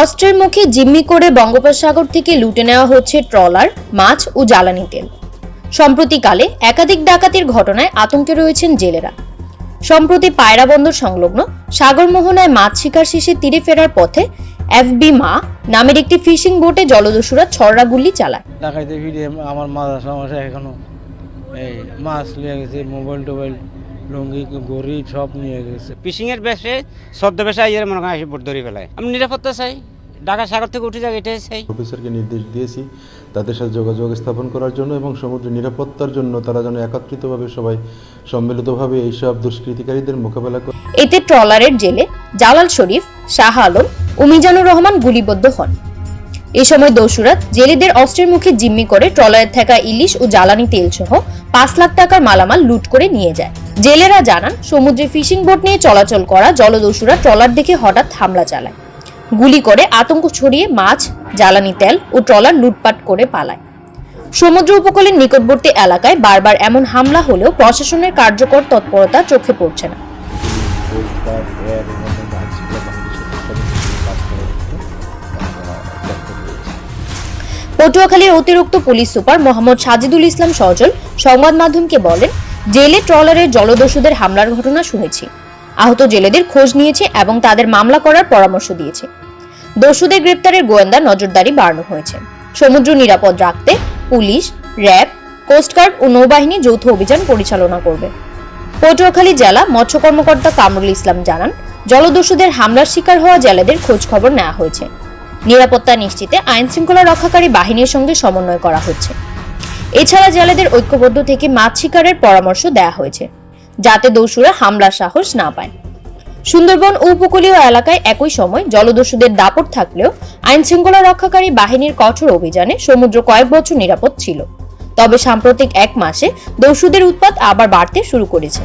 অস্ত্রের মুখে জিম্মি করে বঙ্গোপসাগর থেকে লুটে নেওয়া হচ্ছে ট্রলার, মাছ ও জ্বালানি তেল। সম্প্রতিকালে একাধিক ডাকাতির ঘটনায় আতঙ্কে রয়েছেন জেলেরা। সম্প্রতি পায়রা বন্দর সংলগ্ন সাগরমোহনায় মাছ শিকার শেষে তীরে ফেরার পথে এফবি মা নামের একটি ফিশিং বোটে জলদস্যুরা ছড়রা গুলি চালায়। ডাকাইতে আমার সমস্যা এখনও। এই মাছ নিয়ে গেছে মোবাইল টোবাইল লুঙ্গি গড়ি সব নিয়ে গেছে। ফিশিং এর বেশে সদ্য বেশে আইয়ের মনে এসে বোট ধরে ফেলায়। আমি নিরাপত্তা চাই। ঢাকা সাগর থেকে উঠে যাক এটাই চাই। অফিসারকে নির্দেশ দিয়েছি তাদের সাথে যোগাযোগ স্থাপন করার জন্য এবং সমুদ্রের নিরাপত্তার জন্য তারা যেন একত্রিতভাবে সবাই সম্মিলিতভাবে এইসব দুষ্কৃতিকারীদের মোকাবেলা করে। এতে ট্রলারের জেলে জালাল শরীফ শাহ আলম ও মিজানুর রহমান গুলিবদ্ধ হন। এ সময় দস্যুরা জেলেদের অস্ত্রের মুখে জিম্মি করে ট্রলারে থাকা ইলিশ ও জ্বালানি তেল সহ পাঁচ লাখ টাকার মালামাল লুট করে নিয়ে যায়। জেলেরা জানান, সমুদ্রে ফিশিং বোট নিয়ে চলাচল করা জলদস্যুরা ট্রলার দেখে হঠাৎ হামলা চালায়। গুলি করে আতঙ্ক ছড়িয়ে মাছ, জ্বালানি তেল ও ট্রলার লুটপাট করে পালায়। সমুদ্র উপকূলের নিকটবর্তী এলাকায় বারবার এমন হামলা হলেও প্রশাসনের কার্যকর তৎপরতা চোখে পড়ছে না। পটুয়াখালীর অতিরিক্ত পুলিশ সুপার মোহাম্মদ সাজিদুল ইসলাম সজল সংবাদ মাধ্যমকে বলেন জেলে ট্রলারের জলদস্যুদের হামলার ঘটনা শুনেছি। আহত জেলেদের খোঁজ নিয়েছে এবং তাদের মামলা করার পরামর্শ দিয়েছে। দস্যুদের গ্রেপ্তারের গোয়েন্দা নজরদারি বাড়ানো হয়েছে। সমুদ্র নিরাপদ রাখতে পুলিশ, র্যাব, কোস্টগার্ড ও নৌবাহিনী যৌথ অভিযান পরিচালনা করবে। পটুয়াখালী জেলা মৎস্য কর্মকর্তা কামরুল ইসলাম জানান, জলদস্যুদের হামলার শিকার হওয়া জেলেদের খোঁজ খবর নেওয়া হয়েছে। নিরাপত্তা নিশ্চিতে আইন শৃঙ্খলা রক্ষাকারী বাহিনীর সঙ্গে সমন্বয় করা হচ্ছে। এছাড়া জেলেদের ঐক্যবদ্ধ থেকে মাছ শিকারের পরামর্শ দেওয়া হয়েছে, যাতে দস্যুরা হামলার সাহস না পায়। সুন্দরবন ও উপকূলীয় এলাকায় একই সময় জলদস্যুদের দাপট থাকলেও আইন শৃঙ্খলা রক্ষাকারী বাহিনীর কঠোর অভিযানে সমুদ্র কয়েক বছর নিরাপদ ছিল। তবে সাম্প্রতিক এক মাসে দস্যুদের উৎপাত আবার বাড়তে শুরু করেছে।